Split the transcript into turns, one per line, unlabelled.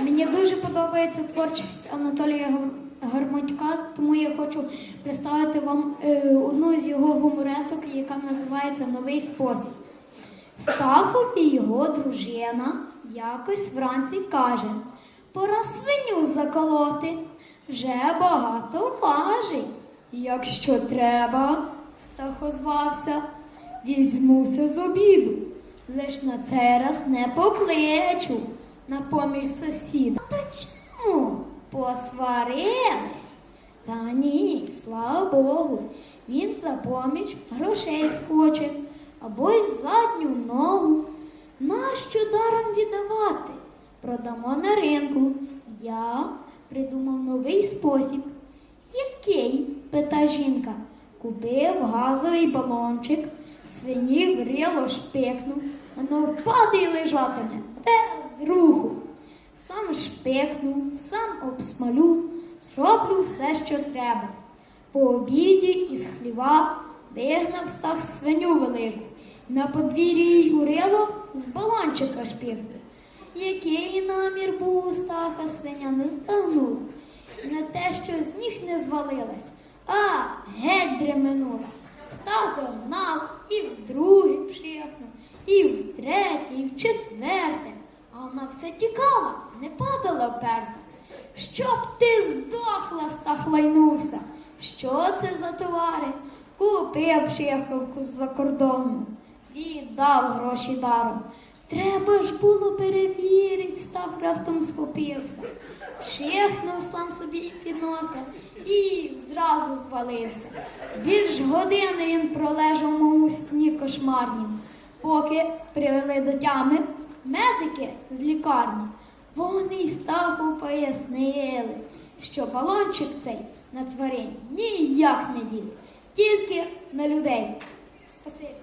Мені дуже подобається творчість Анатолія Гар- Гарматюка, тому я хочу представити вам е, одну з його гуморесок, яка називається Новий спосіб. Стахов і його дружина якось вранці каже: пора свиню заколоти, вже багато важить. Якщо треба, Стах озвався, візьмуся з обіду. Лиш на цей раз не покличу на поміж сусіда. Та чому? Посварились? Та ні, слава Богу, він за поміч грошей схоче або й задню ногу. Нащо даром віддавати? Продамо на ринку. Я придумав новий спосіб. Який? пита жінка. Купив газовий балончик, свині в рило шпикнув, воно впаде і лежатиме руху. Сам шпикну, сам обсмалю, зроблю все, що треба. По обіді із хліва вигнав стах свиню велику. На подвір'ї й урило з балончика шпігли. Який намір був у стаха свиня не здагнула. Не те, що з ніг не звалилась, а геть дременула. Став догнав і вдруге пшикнув, і втретє, і в четверте. Вона все тікала, не падала вперта. Щоб ти здохла, стах лайнувся. Що це за товари? Купив шиховку з-за кордону. Віддав гроші даром. Треба ж було перевірить, став раптом схопився. Шихнув сам собі під носа і зразу звалився. Більш години він пролежав моєму сні кошмарнім, поки привели до тями медики з лікарні. Вони й Стаху пояснили, що балончик цей на тварин ніяк не діє, тільки на людей. Спасибі.